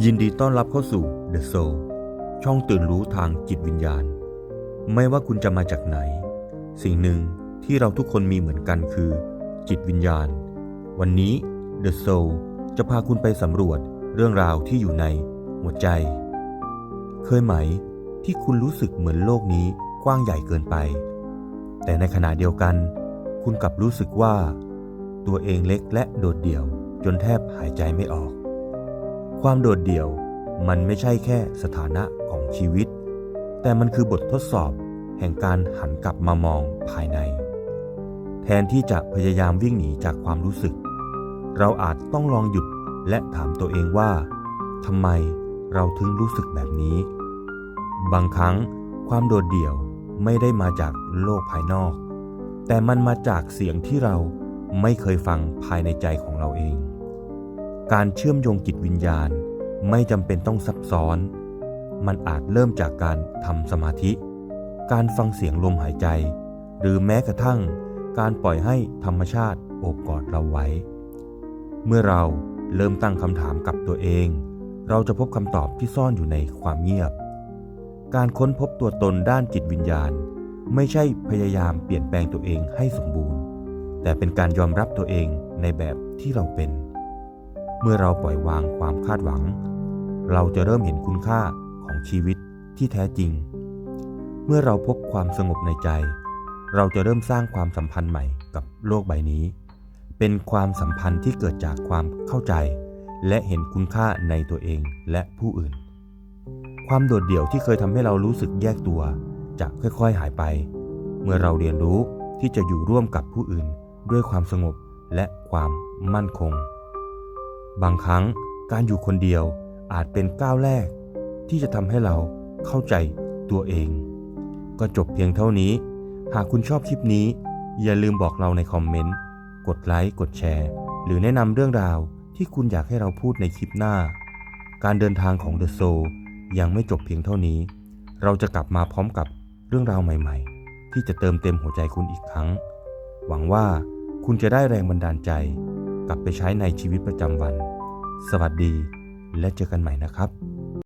ยินดีต้อนรับเข้าสู่ The Soul ช่องตื่นรู้ทางจิตวิญญาณ ไม่ว่าคุณจะมาจากไหน สิ่งหนึ่งที่เราทุกคนมีเหมือนกันคือ จิตวิญญาณ วันนี้ The Soul จะพาคุณไปสำรวจเรื่องราวที่อยู่ในหัวใจ เคยไหมที่คุณรู้สึกเหมือนโลกนี้กว้างใหญ่เกินไป แต่ในขณะเดียวกัน คุณกลับรู้สึกว่า ตัวเองเล็กและโดดเดี่ยวจนแทบหายใจไม่ออก ความโดดเดี่ยวมันไม่ใช่แค่สถานะของชีวิต แต่มันคือบททดสอบแห่งการหันกลับมามองภายใน แทนที่จะพยายามวิ่งหนีจากความรู้สึก เราอาจต้องลองหยุดและถามตัวเองว่าทำไมเราถึงรู้สึกแบบนี้ บางครั้งความโดดเดี่ยวไม่ได้มาจากโลกภายนอก แต่มันมาจากเสียงที่เราไม่เคยฟังภายในใจของเราเอง การเชื่อมโยงจิตวิญญาณไม่จำเป็นต้องซับซ้อน มันอาจเริ่มจากการทำสมาธิ การฟังเสียงลมหายใจ หรือแม้กระทั่งการปล่อยให้ธรรมชาติโอบกอดเราไว้ เมื่อเราเริ่มตั้งคำถามกับตัวเอง เราจะพบคำตอบที่ซ่อนอยู่ในความเงียบ การค้นพบตัวตนด้านจิตวิญญาณ ไม่ใช่พยายามเปลี่ยนแปลงตัวเองให้สมบูรณ์ แต่เป็นการยอมรับตัวเองในแบบที่เราเป็น เมื่อเราปล่อยวางความคาดหวัง เราจะเริ่มเห็นคุณค่าของชีวิตที่แท้จริง เมื่อเราพบความสงบในใจ เราจะเริ่มสร้างความสัมพันธ์ใหม่กับโลกใบนี้ เป็นความสัมพันธ์ที่เกิดจากความเข้าใจ และเห็นคุณค่าในตัวเองและผู้อื่น ความโดดเดี่ยวที่เคยทำให้เรารู้สึกแยกตัว จะค่อยๆหายไป เมื่อเราเรียนรู้ที่จะอยู่ร่วมกับผู้อื่น ด้วยความสงบและความมั่นคง บางครั้งการอยู่คนเดียวอาจเป็นก้าวแรก ที่จะทำให้เราเข้าใจตัวเอง ก็จบเพียงเท่านี้ หากคุณชอบคลิปนี้ อย่าลืมบอกเราในคอมเมนต์ กดไลค์กดแชร์ หรือแนะนำเรื่องราวที่คุณอยากให้เราพูดในคลิปหน้า การเดินทางของ The Soul ยังไม่จบเพียงเท่านี้ เราจะกลับมาพร้อมกับเรื่องราวใหม่ ๆ ที่จะเติมเต็มหัวใจคุณอีกครั้ง หวังว่าคุณจะได้แรงบันดาลใจ กลับไปใช้ในชีวิตประจำวัน สวัสดีและเจอกันใหม่นะครับ